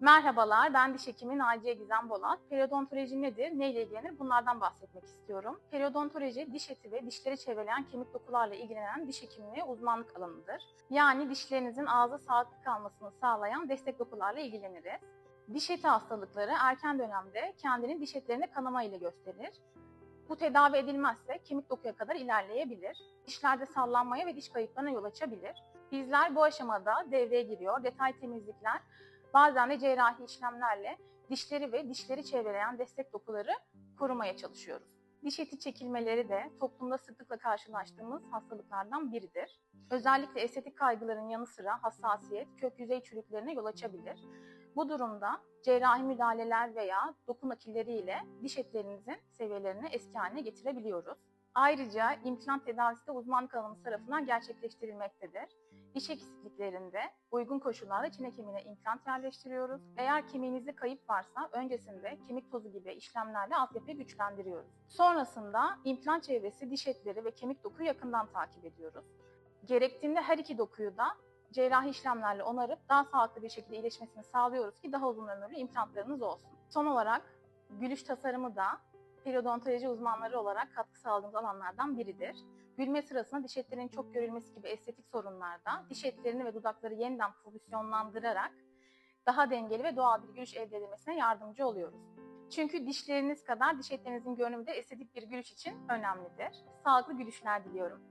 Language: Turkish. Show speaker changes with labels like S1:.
S1: Merhabalar, ben diş hekimi Naciye Gizem Bolat. Periodontoloji nedir, neyle ilgilenir bunlardan bahsetmek istiyorum. Periodontoloji, diş eti ve dişleri çevreleyen kemik dokularla ilgilenen diş hekimliği uzmanlık alanıdır. Yani dişlerinizin ağza sağlıklı kalmasını sağlayan destek dokularla ilgileniriz. Diş eti hastalıkları erken dönemde kendini diş etlerine kanama ile gösterir. Bu tedavi edilmezse kemik dokuya kadar ilerleyebilir. Dişlerde sallanmaya ve diş kayıplarına yol açabilir. Bizler bu aşamada devreye giriyor. Detay temizlikler, bazen de cerrahi işlemlerle dişleri ve dişleri çevreleyen destek dokuları korumaya çalışıyoruz. Diş eti çekilmeleri de toplumda sıklıkla karşılaştığımız hastalıklardan biridir. Özellikle estetik kaygıların yanı sıra hassasiyet, kök yüzey çürüklerine yol açabilir. Bu durumda cerrahi müdahaleler veya doku nakilleriyle diş etlerinizin seviyelerini eski haline getirebiliyoruz. Ayrıca implant tedavisi de uzmanlık alanımız tarafından gerçekleştirilmektedir. Diş eksikliklerinde uygun koşullarda çene kemiğine implant yerleştiriyoruz. Eğer kemiğinizde kayıp varsa öncesinde kemik tozu gibi işlemlerle altyapıyı güçlendiriyoruz. Sonrasında implant çevresi diş etleri ve kemik dokuyu yakından takip ediyoruz. Gerektiğinde her iki dokuyu da cerrahi işlemlerle onarıp daha sağlıklı bir şekilde iyileşmesini sağlıyoruz ki daha uzun ömürlü implantlarınız olsun. Son olarak gülüş tasarımı da periodontoloji uzmanları olarak katkı sağladığımız alanlardan biridir. Gülme sırasında diş etlerinin çok görülmesi gibi estetik sorunlarda diş etlerini ve dudakları yeniden pozisyonlandırarak daha dengeli ve doğal bir gülüş elde edilmesine yardımcı oluyoruz. Çünkü dişleriniz kadar diş etlerinizin görünümü de estetik bir gülüş için önemlidir. Sağlıklı gülüşler diliyorum.